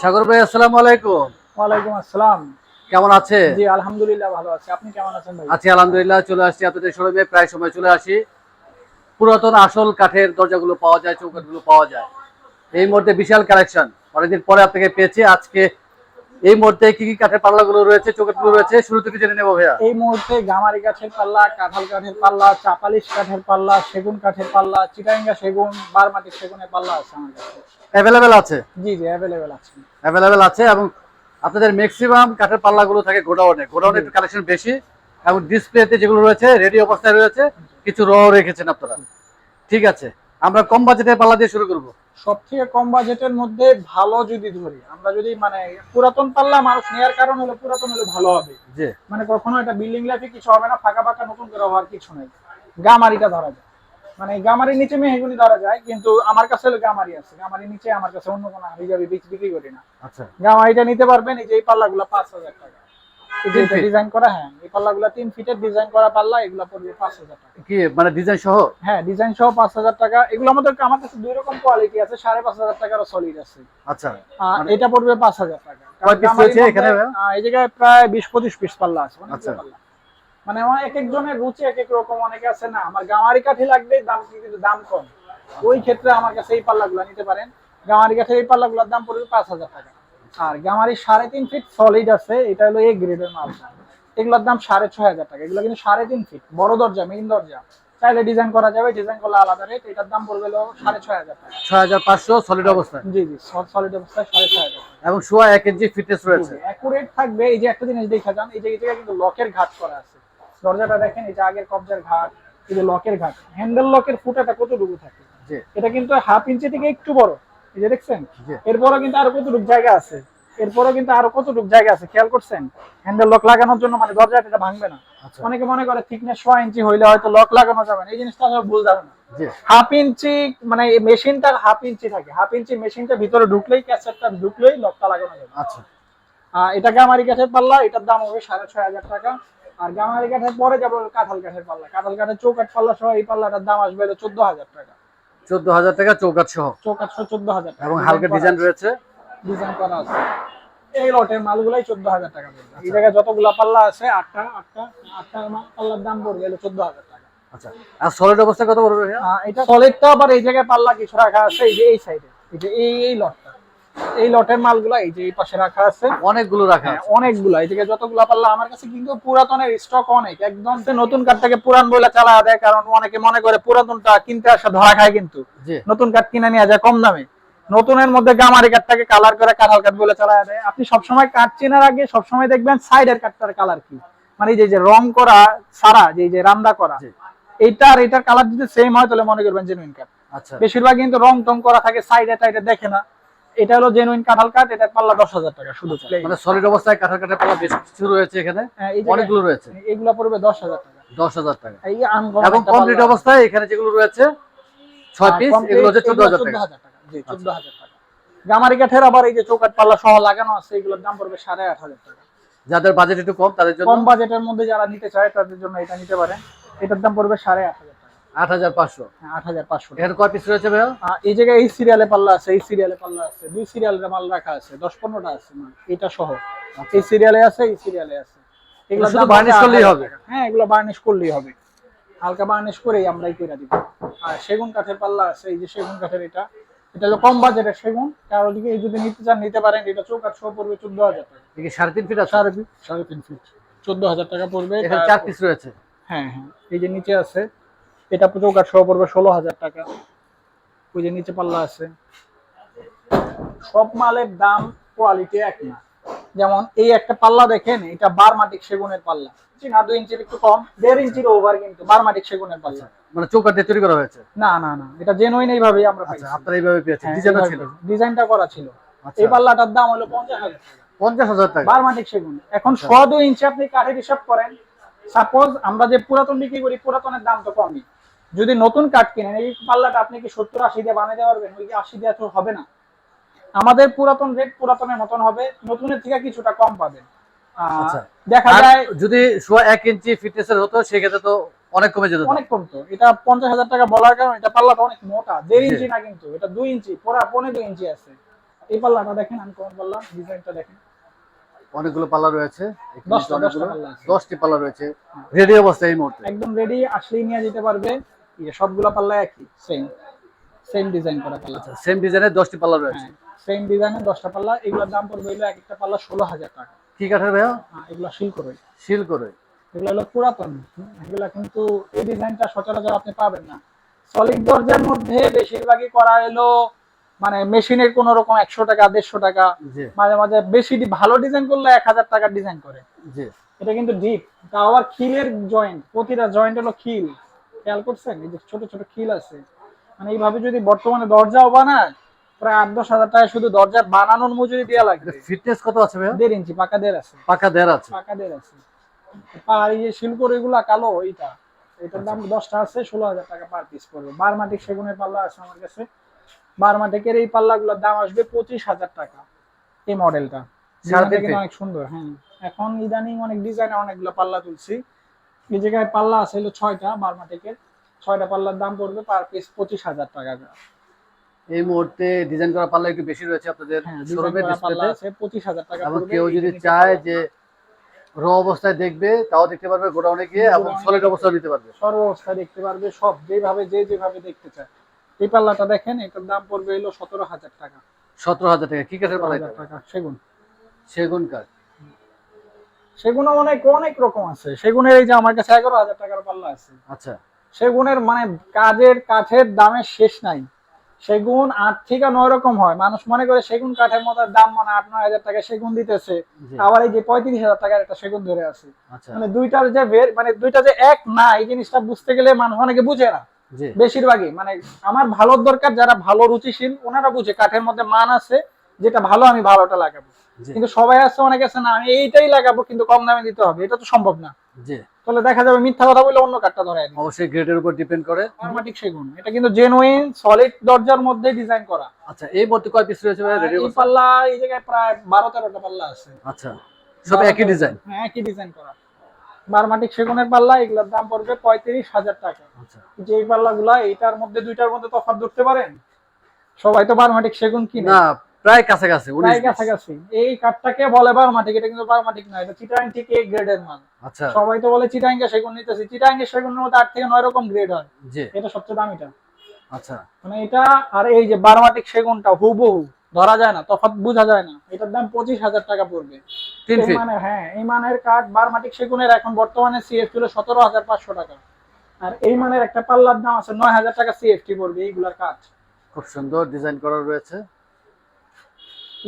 সাগর ভাই আসসালাম আলাইকুম। ওয়ালাইকুম আসসালাম। কেমন আছে? জি আলহামদুলিল্লাহ ভালো আছি। আপনি কেমন আছেন ভাই? আছি আলহামদুলিল্লাহ চলে আসছি আপনাদের শোরুমে। প্রায় সময় চলে আসি। পুরাতন আসল কাঠের দরজাগুলো পাওয়া যায় চৌকাঠগুলো পাওয়া যায়। এই মুহূর্তে বিশাল কালেকশন। অনেকদিন পরে আপনাকে পেয়েছি। আজকে এই মুহূর্তে কি কি কাঠের পাল্লাগুলো রয়েছে? চৌকাঠগুলো রয়েছে? শুরু থেকে জেনে নেব ভাইয়া। এই মুহূর্তে গামারি কাঠের পাল্লা কাঁঠাল কাঠের পাল্লা চাপালিশ কাঠের পাল্লা সেগুন কাঠের পাল্লা চিটাঙ্গা সেগুন বারমাটির সেগুনের পাল্লা আছে আমার কাছে। অ্যাভেলেবেল আছে? জি জি অ্যাভেলেবেল আছে। অ্যাভেলেবেল আছে এবং আপনাদের ম্যাক্সিমাম কাঠের পাল্লাগুলো থাকে গোডাউনে। গোডাউনে একটু কালেকশন বেশি এবং ডিসপ্লেতে যেগুলো রয়েছে রেডি অবস্থায় রয়েছে কিছু র রেখেছেন আপনারা। ঠিক আছে আমরা কম বাজেটের পাল্লা দিয়ে শুরু করব। সব থেকে কম বাজেটের মধ্যে ভালো যদি ধরি আমরা যদি মানে পুরাতন পাল্লা মানুষ নেওয়ার কারণ হলো পুরাতন হলে ভালো হবে। জি। মানে কখনো এটা বিল্ডিং লাইফে কিছু হবে না ফাঁকা ফাঁকা নতুন করে হওয়ার কিছু নেই। গামারিটা ধরা যায়। মানে গামারির নিচে মেহেগুলি ধরা যায় কিন্তু আমার কাছে হলো গামারি আছে। গামারির নিচে আমার কাছে অন্য কোনো হাবি যাবে বিক্রি করি না। আচ্ছা। গামারিটা নিতে পারবেন এই যে এই পাল্লাগুলো পাঁচ হাজার টাকা। ডিজাইন করা হ্যাঁ এই পাল্লাগুলো তিন ফিটের ডিজাইন করা পাল্লা এগুলো পড়বে পাঁচ হাজার টাকা। কি মানে ডিজাইন সহ? হ্যাঁ ডিজাইন সহ পাঁচ হাজার টাকা। এগুলো আমাদের আমার কাছে দুই রকম কোয়ালিটি আছে সাড়ে পাঁচ সলিড আছে। আচ্ছা মানে- এটা পড়বে পাঁচ হাজার টাকা। কয় piece গামারির এখানে এই জায়গায় প্রায় বিশ পঁচিশ পিস পাল্লা আছে আচ্ছা। মানে আমার এক একজনের রুচি এক এক রকম অনেকে আছে না আমার গামারি কাঠি লাগবে দাম কিন্তু দাম কম। ওই ক্ষেত্রে আমার কাছে এই পাল্লাগুলো নিতে পারেন। গামারি কাঠের এই পাল্লাগুলোর দাম পড়বে পাঁচ হাজার টাকা। আর গামারি সাড়ে তিন ফিট সলিড আছে এটা হলো এ গ্রেডের মাল। এগুলোর দাম সাড়ে ছয় হাজার টাকা। এগুলো কিন্তু সাড়ে তিন ফিট বড় দরজা মেইন দরজা। চাইলে ডিজাইন করা যাবে ডিজাইন করলে আলাদা রেট এটার দাম পড়বে হলো সাড়ে ছয় হাজার টাকা। ছয় হাজার পাঁচশো সলিড অবস্থায়। জি জি সলিড অবস্থায় সাড়ে ছয় হাজার এবং সোয়া এক ইঞ্চি ফিটনেস রয়েছে। অ্যাকুরেট থাকবে এই যে একটা জিনিস দেখা যান এই যে এই জায়গায় কিন্তু লকের ঘাট করা আছে। দরজাটা দেখেন এই যে আগের কবজার ঘাট এই যে লকের ঘাট। হ্যান্ডেল লকের ফুটাটা কতটুকু থাকে? এটা কিন্তু হাফ ইঞ্চি থেকে একটু বড়। এই যে দেখছেন। এরপরও কিন্তু আরও কতটুকু জায়গা আছে? এরপরও কিন্তু আরও কতটুকু জায়গা আছে? খেয়াল করছেন? হ্যান্ডেল লক লাগানোর জন্য মানে দরজাটা এটা ভাঙবে না। আচ্ছা। অনেকে মনে করে থিকনেস ছয় ইঞ্চি হইলে হয়তো লক লাগানো যাবে না। এই জিনিসটা আসলে ভুল যাবে না হাফ ইঞ্চি মানে মেশিনটা হাফ ইঞ্চি থাকে। হাফ ইঞ্চি মেশিনটা ভিতরে ঢুকলেই ক্যাসেটটা ঢুকলেই লকটা লাগানো যাবে। আচ্ছা। এটা গামারি কাঠের পাল্লা এটার দাম হবে সাড়ে ছয় হাজার টাকা। আর গামারি কাঠের পরে যাব কাঁঠাল কাঠের পাল্লা। কাঁঠাল কাঠের চৌকাঠ পাল্লা সহ এই পাল্লাটার দাম আসবে চোদ্দ হাজার টাকা। চোদ্দ হাজার টাকা চৌকাঠ সহ চৌকাঠ সহ চোদ্দ হাজার এবং হালকা ডিজাইন রয়েছে। ডিজাইন করা আছে। এই লটের মালগুলাই চোদ্দ হাজার টাকা পড়বে। এই জায়গায় যতগুলা পাল্লা আছে আটটা আটটা আটটা পাল্লার দাম পড়বে হলো চোদ্দ হাজার টাকা। আচ্ছা আর সলিড অবস্থা কত আহ, এটা সলিডটা আবার এই জায়গায় পাল্লা কিছু রাখা আছে এই যে এই সাইডে এই এই লটটা। এই লটের মালগুলা এই যে এই পাশে রাখা আছে। অনেকগুলো রাখা হ্যাঁ, আছে। অনেকগুলা। এই থেকে যতগুলা পাল্লা আমার কাছে কিন্তু পুরাতনের স্টক অনেক। একদম নতুন কাঠটাকে পুরান বলে চালা দেয় কারণ অনেকে মনে করে পুরাতনটা কিনতে আসা ধরা খায় কিন্তু। নতুন কাঠ কিনে নিয়ে যায় কম দামে। নতুনের মধ্যে গামারি কাঠটাকে কালার করে কাঁঠাল কাঠ বলে চালা দেয়। আপনি সবসময় কাঠ চেনার আগে সবসময় দেখবেন সাইডের কাঠটার কালার কি। মানে এই যে যে রং করা সারা যে যে রান্দা করা। এইটা আর এটার কালার যদি সেম হয় তাহলে মনে করবেন জেনুইন কাঠ। আচ্ছা। বেশিরভাগ কিন্তু রং টং করা থাকে সাইডে টাইডে দেখে না। এটা হলো জেনুইন কাঁঠাল কাঠ এটা পাল্লা দশ হাজার টাকা শুধু মানে সলিড অবস্থায় কাঠার কাঠের পাল্লা বেশ কিছু রয়েছে এখানে। হ্যাঁ, অনেকগুলো রয়েছে। এগুলা পড়বে দশ হাজার টাকা। দশ হাজার টাকা। এই uncommon এবং কমপ্লিট অবস্থায় এখানে যেগুলো রয়েছে ছয় পিস এগুলো হচ্ছে চোদ্দ এগুলো হাজার 14,000 টাকা। জি চোদ্দ হাজার টাকা। গামারি কাঠের আবার এই যে চৌকাঠ পাল্লা সহ লাগানো আছে এগুলোর দাম পড়বে সাড়ে আট হাজার টাকা। যাদের বাজেট একটু কম তাদের জন্য কম বাজেটের মধ্যে যারা নিতে চায় তাদের জন্য এটা নিতে পারেন। এটার দাম পড়বে সাড়ে আট হাজার আট হাজার পাঁচশো। হ্যাঁ, আট হাজার পাঁচশো এখানে কয় পিস রয়েছে ভাইয়া? এই জায়গায় এই সিরিয়ালে পাল্লা আছে এই সিরিয়ালে পাল্লা আছে। দুই সিরিয়ালের মাল রাখা আছে দশ পনেরোটা আছে এটা সহ। এই সিরিয়ালে আছে এই সিরিয়ালে আছে। এগুলোর শুধু দাম করলেই হবে? হ্যাঁ এগুলো বার্নিশ করলেই হবে। হালকা বার্নিশ করেই আমরাই করে দিব। আর সেগুন কাঠের পাল্লা আছে এই যে সেগুন কাঠের এটা। এটা হলো কম বাজেটের সেগুন। কারও দিকে এই যদি নিতে চান নিতে পারেন এটা চৌকাঠ সহ পড়বে চোদ্দ হাজার টাকা। এদিকে সাড়ে তিন ফিট সাড়ে তিন সাড়ে তিন ফিট চোদ্দ হাজার টাকা পড়বে। চার পিস রয়েছে? হ্যাঁ হ্যাঁ। এই যে নিচে আছে এটা চৌকাঠ সহ পড়বে ষোলো হাজার টাকা। ওই যে নিচে পাল্লা আছে। সব মালের দাম কোয়ালিটি এক না। যেমন এই একটা পাল্লা দেখেন এটা বারমাটিক সেগুনের পাল্লা। না দুই ইঞ্চির একটু কম দেড় ইঞ্চির ওভার কিন্তু বারমাটিক সেগুনের পাল্লা। মানে চৌকাঠ দিয়ে তৈরি করা হয়েছে? না না না এটা জেনুইন এইভাবেই আমরা আচ্ছা আপনারা এইভাবে পেয়েছেন হ্যাঁ, ছিল? ডিজাইনটা করা ছিল। আচ্ছা। এই পাল্লাটার দাম হলো পঞ্চাশ হাজার পঞ্চাশ হাজার টাকা। বারমাটিক সেগুন। এখন ছ দুই ইঞ্চি আপনি কাঠের হিসাব করেন সাপোজ আমরা যে পুরাতন বিক্রি করি পুরাতনের দাম তো কমই। যদি নতুন কাঠ কিনেন এই পাল্লাটা আপনি কি সত্তর আশি দিয়ে বানাতে পারবেন? ওই কি আশি দিয়ে তো হবে না। আমাদের পুরাতন রেট পুরাতনের মতন হবে নতুনের থেকে কিছুটা কম পাবেন। আচ্ছা। দেখা যায় যদি এক ইঞ্চি ফিটনেসের হতো সেক্ষেত্রে তো অনেক কমে যেত। অনেক কমতো। এটা পঞ্চাশ হাজার টাকা বলার কারণে এটা পাল্লাটা অনেক মোটা। দেড় ইঞ্চি না কিন্তু এটা দুই ইঞ্চি পুরা পনেরো দুই ইঞ্চি আছে। এই পাল্লাটা দেখেন আমি কোন পাল্লা ডিজাইনটা দেখেন। অনেকগুলো পাল্লা রয়েছে। দশটা, পাল্লা রয়েছে। রেডি অবস্থায় এই মুহূর্তে। একদম রেডি আসলেই নিয়ে যেতে পারবে। ইয়ে সবগুলা পাল্লা একই সেম সেম ডিজাইন করা পাল্লা। সেম ডিজাইনের দশটি পাল্লা রয়েছে? সেম ডিজাইনের দশটা পাল্লা এগুলোর দাম পড়বে হলো এক একটা পাল্লা ষোলো হাজার টাকা। কি কাঠের ভাইয়া? হ্যাঁ, এগুলো শিল করে। শিল করে। এগুলো হলো পুরাতন এগুলো কিন্তু এই ডিজাইনটা সচরাচর আপনি পাবেন না। সলিড দরজার মধ্যে বেশিরভাগই করা এলো মানে মেশিনের কোন রকম একশো টাকা দেড়শো টাকা। মাঝে মাঝে বেশি ভালো ডিজাইন করলে এক হাজার টাকার ডিজাইন করে। এটা কিন্তু ডিপ তাও আবার খিলের জয়েন্ট প্রতিটা জয়েন্ট হলো খিল। খেয়াল করছেন? এই যে ছোট ছোট খিল আছে। মানে এইভাবে যদি বর্তমানে দরজাও বানায় প্রায় আট দশ হাজার টাকা শুধু দরজার বানানোর মজুরি দেওয়া লাগবে। ফিটনেস কত আছে দেড় ইঞ্চি পাকা দেড় আছে। পাকা দেড় আছে। পাকা দেড় আছে। আর এই যে এগুলা কালো এইটা এটার দাম দশটা আছে ষোলো হাজার টাকা পার পিস পড়বে। বারমাটিক সেগুনের পাল্লা আছে আমার কাছে। বারমাটিকের এই পাল্লাগুলোর দাম আসবে পঁচিশ হাজার টাকা এই মডেলটা। অনেক সুন্দর হ্যাঁ। এখন ইদানিং অনেক ডিজাইনে অনেকগুলো পাল্লা তুলছি। এই জায়গায় পাল্লা আছে হলো ছয়টা বারমাটিকের ছয়টা পাল্লার দাম পড়বে পার পিস পঁচিশ হাজার টাকা। এই মুহূর্তে ডিজাইন করা পাল্লা একটু বেশি রয়েছে আপনাদের হ্যাঁ ডিজাইন শোরুমের পাল্লা ডিসপ্লেতে আছে পঁচিশ হাজার টাকা এবং। কেউ যদি চায় যে র অবস্থায় দেখবে তাও দেখতে পারবে গোডাউনে গিয়ে এবং সলিড গিয়ে অবস্থায় নিতে পারবে। সর্ব অবস্থা দেখতে পারবে সব যেভাবে যে যেভাবে দেখতে চায়। এই পাল্লাটা দেখেন এটার দাম পড়বে হলো সতেরো হাজার টাকা। সতেরো হাজার টাকা কি কাঠের পাল্লা? টাকা সেগুন। সেগুন কাঠ। সেগুনও অনেক অনেক রকম আছে। সেগুনের এই যে আমার কাছে এগারো হাজার টাকার পাল্লা আছে। আচ্ছা। সেগুনের মানে কাজের কাঠের দামের শেষ নাই। সেগুন আট থেকে নয় রকম হয়। মানুষ মনে করে সেগুন কাঠের মতো দাম মানে আট নয় হাজার টাকা সেগুন দিতেছে। আবার এই যে পঁয়ত্রিশ হাজার টাকার একটা সেগুন ধরে আছে। আচ্ছা। মানে দুইটার যে বের মানে দুইটা যে এক না এই জিনিসটা বুঝতে গেলে মানুষ অনেকে বুঝে না। বেশিরভাগই। মানে আমার ভালোর দরকার যারা ভালো রুচিশীল ওনারা বুঝে। কাঠের মধ্যে মান আছে যেটা ভালো আমি ভালোটা লাগাবো। কিন্তু সবাই আছে অনেকে আছে না আমি এইটাই লাগাবো কিন্তু কম দামে দিতে হবে। এটা তো সম্ভব না। জি। তাহলে দেখা যাবে মিথ্যা কথা বলে অন্য কাঠটা ধরে অবশ্যই গ্রেডের উপর ডিপেন্ড করে। আরমাটিক সেগুন এটা কিন্তু জেনুইন সলিড দরজার মধ্যে ডিজাইন করা। আচ্ছা এই মুহূর্তে কয় পিস রয়েছে রেডি এই পাল্লা এই জায়গায় প্রায় বারো তেরোটা পাল্লা আছে। আচ্ছা সব একই ডিজাইন হ্যাঁ একই ডিজাইন করা। বারমাটিক সেগুনের পাল্লা এগুলোর দাম পড়বে পঁয়ত্রিশ হাজার টাকা। আচ্ছা। যে এই পাল্লাগুলা এইটার মধ্যে দুইটার মধ্যে তফাৎ ধরতে পারেন? সবাই তো বারমাটিক সেগুন কিনে। না প্রায় কাছাকাছি উনিশ প্রায় কাছাকাছি। এই কাঠটাকে বলে বারমাটিক এটা কিন্তু বারমাটিক না এটা চিটাং ঠিক এ গ্রেডের মাল আচ্ছা। সবাই তো বলে চিটাঙ্গে সেগুন নিতেছি। চিটাঙ্গে সেগুনের মধ্যে আট থেকে নয় রকম গ্রেড হয়। জি। এটা সবচেয়ে দামিটা আচ্ছা। মানে এটা আর এই যে বারমাটিক সেগুনটা হুবহু ধরা যায় না তফাৎ বোঝা যায় না। এটার দাম পঁচিশ হাজার টাকা পড়বে। মানে হ্যাঁ এই মানের কাঠ বারমাটিক সেগুনের এখন বর্তমানে সিএফটি হলো সতেরো হাজার পাঁচশো টাকা। আর এই মানের একটা পাল্লার দাম আছে নয় হাজার টাকা সিএফটি পড়বে এইগুলার কাঠ। খুব সুন্দর ডিজাইন করা রয়েছে।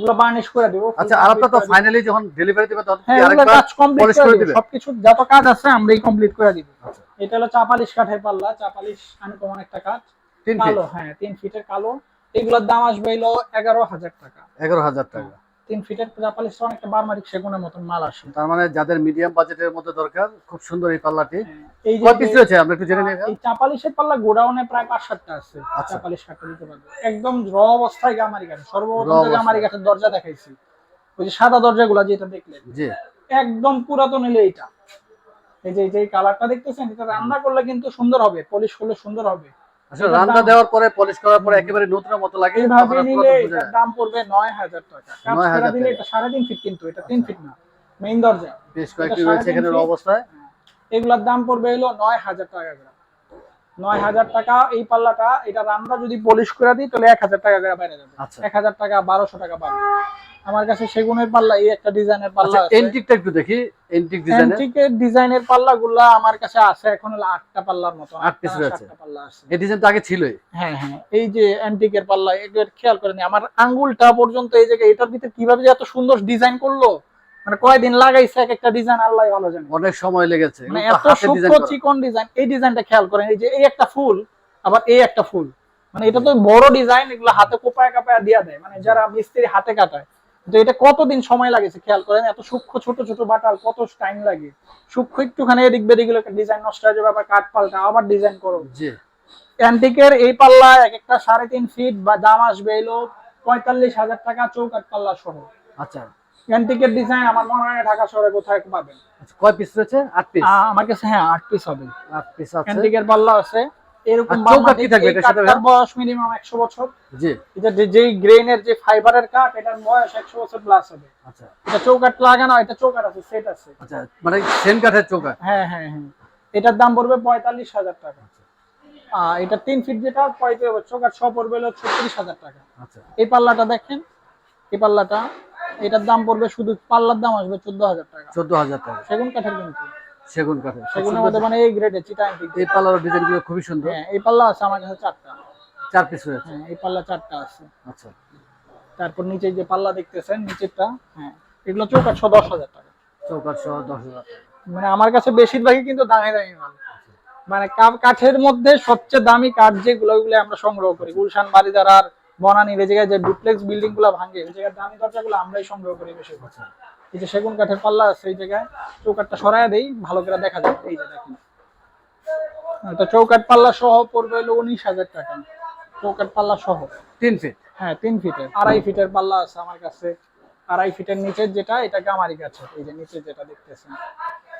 এগুলো বার্নিশ করে দেবো। আচ্ছা আর আপনারা তো ফাইনালি যখন ডেলিভারি দিবেন তখন হ্যাঁ আরেকবার কাজ কমপ্লিট করে করে দিবে। দিবে? সবকিছু যত কাজ আছে আমরাই কমপ্লিট করে দিব। আচ্ছা। এটা হলো চাপালিশ কাঠের পাল্লা। চাপালিশ আনকমন একটা ফিট কালো হ্যাঁ তিন ফিটের কালো। এগুলোর দাম আসবে হলো এগারো হাজার টাকা। এগারো হাজার টাকা। তিন ফিটের চাপালিশ অনেকটা বারমারিক সেগুনের মতন মাল আসে। তার মানে যাদের মিডিয়াম বাজেটের মধ্যে দরকার খুব সুন্দর এই পাল্লাটি। হ্যাঁ, এই যে কয় পিস রয়েছে? আমরা একটু জেনে নিই এই চাপালিশের পাল্লা গোডাউনে প্রায় পাঁচ সাতটা আছে। আচ্ছা। চাপালিশ কাঠটা দিতে পারবে। একদম র অবস্থায় গামারি কাঠে সর্বপ্রথম গামারি কাঠের দরজা দেখাইছি। ওই যে সাদা দরজাগুলো যেটা দেখলেন। জি। একদম পুরাতন এলে এইটা। এই যে এই যে কালারটা দেখতেছেন? এটা রান্না করলে কিন্তু সুন্দর হবে পলিশ করলে সুন্দর হবে। আসলে রান্না দেওয়ার পরে পলিশ করার পরে একেবারে নতুন মতো লাগে এইভাবে নিলে এটার দাম পড়বে নয় হাজার টাকা। কাজ 9,000 করা দিলে এটা সাড়ে তিন ফিট কিন্তু এটা ফিট না মেইন দরজা। বেশ কয়েকটি রয়েছে এখানে অবস্থায়। এগুলার দাম পড়বে হলো নয় হাজার টাকা করে। নয় হাজার টাকা এই পাল্লাটা এটা রান্না যদি পলিশ করে দিই তাহলে এক হাজার টাকা করে বাইরে যাবে। আচ্ছা। এক হাজার টাকা বারোশো টাকা বাড়বে। আমার কাছে সেগুনের পাল্লা এই একটা ডিজাইনের পাল্লা আচ্ছা আছে। এন্টিকটা একটু দেখি এন্টিক ডিজাইনের অ্যান্টিকের ডিজাইনের পাল্লা গুলা আমার কাছে আছে এখন হলো আটটা পাল্লার মতো আট রয়েছে। সাতটা পাল্লা আছে। এই ডিজাইন তো আগে ছিলই। হ্যাঁ হ্যাঁ এই যে অ্যান্টিকের পাল্লা এগুলো খেয়াল করেন আমার আঙ্গুলটা পর্যন্ত এই জায়গায় এটার ভিতরে কীভাবে যে এত সুন্দর ডিজাইন করল মানে কয়দিন লাগাইছে এক একটা ডিজাইন আল্লাহ ভালো জানে। অনেক সময় লেগেছে মানে এত সূক্ষ্ম ডিজাইন চিকন ডিজাইন এই ডিজাইনটা খেয়াল করেন এই যে এই একটা ফুল আবার এই একটা ফুল। মানে এটা তো বড় ডিজাইন এগুলো হাতে কোপায় কাপায় দিয়া দেয়। মানে যারা মিস্ত্রি হাতে কাটায় তো এটা কতদিন সময় লাগেছে খেয়াল করেন? এত সূক্ষ্ম ছোট ছোট বাটাল কত টাইম লাগে? সূক্ষ্ম একটুখানি এদিক বেদিকগুলো ডিজাইন নষ্ট হয়ে যাবে আবার কাঠ পাল্টা আবার ডিজাইন করো। জি। অ্যান্টিকের এই পাল্লা এক একটা সাড়ে তিন ফিট বা দাম আসবে এলো পঁয়তাল্লিশ হাজার টাকা চৌকাট পাল্লা সহ। আচ্ছা। অ্যান্টিকের ডিজাইন আমার মনে হয় ঢাকা শহরে কোথায় পাবেন। আচ্ছা, কয় পিস রয়েছে? আট পিস আমার কাছে হ্যাঁ আট পিস হবে। আট পিস আছে। অ্যান্টিকের পাল্লা আছে। এরকম কি থাকবে এটার সাথে বয়স মিনিমাম একশো বছর। জি। এটা যে গ্রেনের যে ফাইবারের কাঠ এটার বয়স একশো বছর প্লাস হবে। আচ্ছা। এটা চৌকাঠ লাগানো এটা চৌকাঠ আছে সেট আছে। আচ্ছা মানে সেন কাঠের চৌকাঠ? হ্যাঁ হ্যাঁ হ্যাঁ। এটার দাম পড়বে পঁয়তাল্লিশ হাজার টাকা। আর এটা ফিট যেটা পঁয়ত্রিশ সহ পড়বে হলো টাকা। আচ্ছা। এই পাল্লাটা দেখেন এই পাল্লাটা এটার দাম পড়বে শুধু পাল্লার দাম আসবে চোদ্দ হাজার টাকা। চোদ্দ হাজার টাকা। সেগুন কাঠের কিন্তু সেগুন কাঠের। সেগুনের মধ্যে মানে এই গ্রেডে চিটাং এই পাল্লার খুবই সুন্দর। হ্যাঁ এই পাল্লা আছে আমার কাছে চারটা। চার পিস রয়েছে হ্যাঁ এই পাল্লা চারটা আছে। আচ্ছা। তারপর নিচে যে পাল্লা দেখতেছেন নিচেরটা হ্যাঁ এগুলো সহ দশ হাজার টাকা। সহ দশ হাজার মানে আমার কাছে বেশিরভাগই কিন্তু দামি দামি মাল। মানে কাঠের মধ্যে সবচেয়ে দামি কাঠ যেগুলো ওগুলো আমরা সংগ্রহ করি। গুলশান বাড়িদার আর বনানীর এই জায়গায় যে ডুপ্লেক্স বিল্ডিংগুলো ভাঙে ওই জায়গায় দামি দরজাগুলো আমরাই সংগ্রহ করি বেশি এই যে সেগুন কাঠের পাল্লা আছে এই জায়গায় চৌকাঠটা সরায় দেই ভালো করে দেখা যায় এই যে দেখেন। এটা চৌকাঠ পাল্লা সহ পড়বে হলো উনিশ হাজার টাকা। চৌকাঠ পাল্লা সহ। তিন ফিট? হ্যাঁ তিন ফিটের। আড়াই ফিটের পাল্লা আছে আমার কাছে। আড়াই ফিটের নিচের যেটা এটা গামারি গাছে এই যে নিচে যেটা দেখতেছেন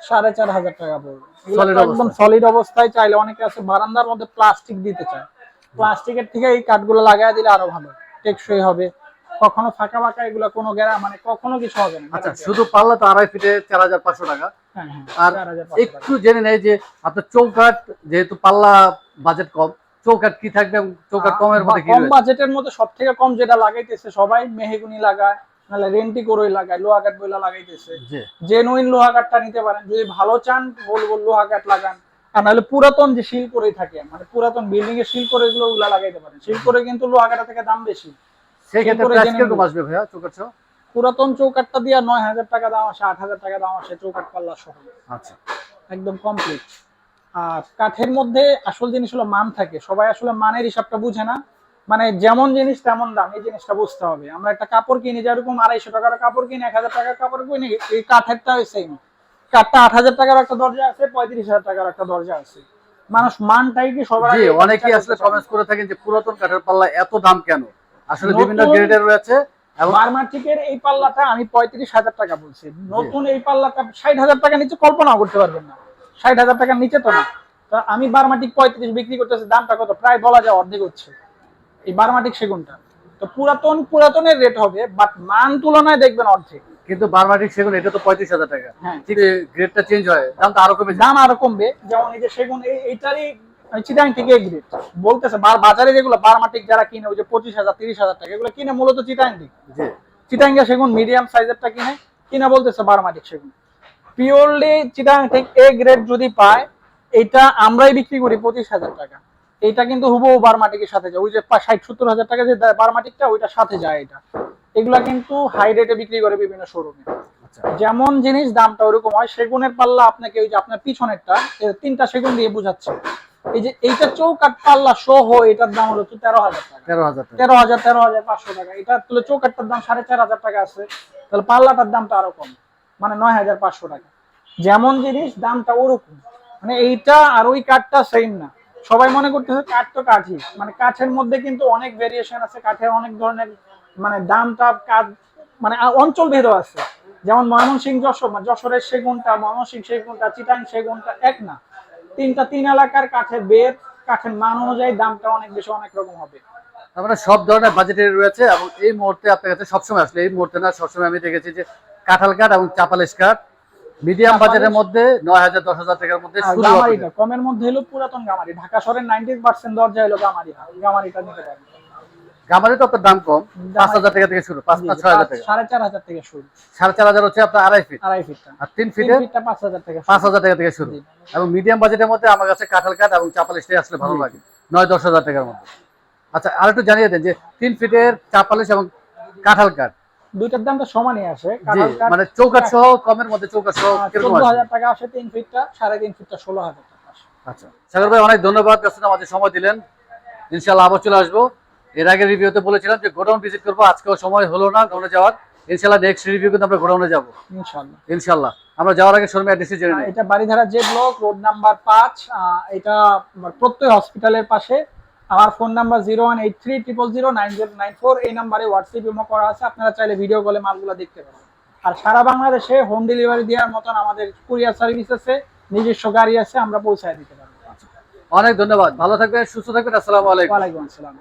সাড়ে চার হাজার টাকা পড়বে। একদম সলিড অবস্থায় চাইলে অনেকে আছে বারান্দার মধ্যে প্লাস্টিক দিতে চায়। প্লাস্টিকের থেকে এই কাঠগুলো লাগাই দিলে আরও ভালো। টেকসই হবে। কখনো ফাঁকা ফাঁকা এগুলো কোনো গেরা মানে কখনো কিছু হবে না আচ্ছা শুধু পাল্লা তো আড়াই ফিটে চার হাজার পাঁচশো টাকা। হ্যাঁ হ্যাঁ আর একটু জেনে নেই যে আপনার চৌকাঠ যেহেতু পাল্লা বাজেট কম চৌকাঠ কি থাকবে চৌকাঠ কমের মধ্যে কম বাজেটের মধ্যে সব থেকে কম যেটা লাগাইতেছে সবাই মেহেগুনি লাগায় নাহলে রেন্টি করোই লাগায় লোহা কাঠ বইলা লাগাইতেছে। জেনুইন লোহা কাঠটা নিতে পারেন যদি ভালো চান বলব লোহা কাঠ লাগান। আর নাহলে পুরাতন যে শিল করে থাকে মানে পুরাতন বিল্ডিং এর শিল করে গুলো ওগুলা লাগাইতে পারেন। শিল করে কিন্তু লোহা কাঠা থেকে দাম বেশি। সেই ক্ষেত্রে প্রাইস কীরকম আসবে ভাইয়া চৌকাঠ সহ? পুরাতন চৌকাঠটা দিয়া নয় হাজার টাকা দাম আসে আট হাজার টাকা দাম আসে চৌকাঠ পাল্লা সহ। আচ্ছা। একদম কমপ্লিট আর কাঠের মধ্যে আসল জিনিস হলো মান থাকে। সবাই আসলে মানের হিসাবটা বুঝে না। মানে যেমন জিনিস তেমন দাম এই জিনিসটা বুঝতে হবে। আমরা একটা কাপড় কিনি যেরকম আড়াইশো টাকার কাপড় কিনি এক হাজার টাকার কাপড় কিনি এই কাঠেরটা সেম কাঠটা আট হাজার টাকার একটা দরজা আছে পঁয়ত্রিশ হাজার টাকার একটা দরজা আছে। মানুষ মানটাই কি সবার জি অনেকেই আসলে। কমেন্টস করে থাকেন যে পুরাতন কাঠের পাল্লা এত দাম কেন? আসলে বিভিন্ন গ্রেডের রয়েছে এবং এই পাল্লাটা আমি পঁয়ত্রিশ হাজার টাকা বলছি। নতুন এই পাল্লাটা ষাট হাজার টাকা নিচে কল্পনা করতে পারবেন না। ষাট হাজার টাকার নিচে তো না। তো আমি বার্মাটিক পঁয়ত্রিশ বিক্রি করতেছি দামটা কত? প্রায় বলা যায় অর্ধেক হচ্ছে। এই বার্মাটিক সেগুনটা। তো পুরাতন পুরাতনের রেট হবে বাট মান তুলনায় দেখবেন অর্ধেক। কিন্তু বারমাটিক সেগুন এটা তো পঁয়ত্রিশ হাজার টাকা। হ্যাঁ। গ্রেডটা চেঞ্জ হয় দামটা আরও কমে যায়। দাম আরও কমবে। যেমন এই যে সেগুন এইটারই চিটাং থেকে গ্রেড বলতেছে বাজারে যেগুলো বার্মাটিক যারা কিনে ওই যে পঁচিশ হাজার তিরিশ হাজার টাকা এগুলো কিনে মূলত চিটাং জি। চিটাঙ্গা সেগুন মিডিয়াম সাইজেরটা কিনে কিনা বলতেছে বারমাটিক সেগুন। পিওরলি চিটাং থেকে এ গ্রেড যদি পায় এটা আমরাই বিক্রি করি পঁচিশ হাজার টাকা। এটা কিন্তু হুবহু বারমাটিকের সাথে যায়। ওই যে ষাট সত্তর হাজার টাকা যে বারমাটিকটা ওইটার সাথে যায় এটা। এগুলা কিন্তু হাই রেটে বিক্রি করে বিভিন্ন শোরুমে আচ্ছা। যেমন জিনিস দামটা ওরকম হয় সেগুনের পাল্লা আপনাকে ওই যে আপনার পিছনেরটা তিনটা সেগুন দিয়ে বোঝাচ্ছে। এই যে এইটা চৌকাট পাল্লা সহ এটার দাম হলো তেরো হাজার টাকা। তেরো হাজার তেরো হাজার তেরো হাজার পাঁচশো টাকা। এটা চৌকাটটার দাম সাড়ে চার হাজার টাকা আছে। তাহলে পাল্লাটার দামটা আরও কম। মানে নয় হাজার পাঁচশো টাকা। যেমন জিনিস দামটা ওরকম। মানে এইটা আর ওই কাঠটা সেম না। সবাই মনে করতেছে কাঠ তো কাঠই। মানে কাঠের মধ্যে কিন্তু অনেক ভেরিয়েশন আছে। কাঠের অনেক ধরনের মানে দামটা কাঠ মানে অঞ্চল ভেদ আছে। যেমন ময়মনসিংহ যশোর মানে যশোরের সেগুনটা ময়মনসিংহ সেগুনটা চিটাং সেগুনটা এক না। তিনটা তিন এলাকার কাঠের বেদ কাঠের মান অনুযায়ী দামটা অনেক বেশি অনেক রকম হবে। মানে সব ধরনের বাজেটের রয়েছে এবং এই মুহূর্তে আপনার কাছে সবসময় আসলে এই মুহূর্তে না সবসময় আমি দেখেছি যে কাঁঠাল কাঠ এবং চাপালিশ কাঠ মিডিয়াম বাজারের বাজেটের মধ্যে নয় হাজার দশ হাজার টাকার মধ্যে কমের মধ্যে হলো পুরাতন গামারি। ঢাকা শহরের নাইনটি পার্সেন্ট দরজা হলো গামারি গামারিটা নিতে পারবেন গামারি তো আপনার দাম কম পাঁচ হাজার টাকা থেকে শুরু পাঁচ জি, ছয় হাজার পাঁচ টাকা? সাড়ে চার হাজার থেকে শুরু। সাড়ে চার হাজার হচ্ছে আপনার আড়াই ফিট আড়াই ফিটটা আর তিন ফিটে পাঁচ হাজার থেকে পাঁচ হাজার টাকা থেকে শুরু। এবং মিডিয়াম বাজেটের মধ্যে আমার কাছে কাঁঠাল কাঠ এবং আসলে ভালো লাগে। নয় দশ হাজার টাকার মধ্যে। আচ্ছা আর একটু জানিয়ে দেন যে তিন ফিটের চাপালিশ এবং কাঁঠাল কাঠ। দুইটার দামটা সমানই আসে। মানে চৌকাঠ সহ কমের মধ্যে চৌকাঠ সহ চোদ্দ হাজার টাকা আসে তিন ফিটটা সাড়ে তিন ফিটটা ষোলো হাজার টাকা আচ্ছা সাগর ভাই অনেক ধন্যবাদ আমাদের সময় দিলেন। ইনশাল্লাহ আবার চলে আসব। এর আগে রিভিউতে বলেছিলাম যে গোডাউন ভিজিট করব আজকেও সময় হলো না গোডাউনে যাওয়ার। ইনশাল্লাহ নেক্সট রিভিউ কিন্তু আমরা গোডাউনে যাব। ইনশাল্লাহ ইনশাল্লাহ আমরা যাওয়ার আগে শোরুমে অ্যাড্রেসে জেনে নিই এটা বাড়িধারা যে ব্লক রোড নাম্বার পাঁচ এটা প্রত্যয় হসপিটালের পাশে। আমার phone number zero one eight three triple zero nine zero nine four এই নাম্বারে হোয়াটসঅ্যাপ ইমো করা আছে আপনারা চাইলে ভিডিও কলে মালগুলো দেখতে পারেন। আর সারা বাংলাদেশে হোম ডেলিভারি দেওয়ার মতন আমাদের কুরিয়ার সার্ভিস আছে নিজস্ব গাড়ি আছে আমরা পৌঁছায় দিতে পারব। অনেক ধন্যবাদ। ভালো থাকবেন সুস্থ থাকবেন আসসালামু আলাইকুম। ওয়ালাইকুম আসসালাম।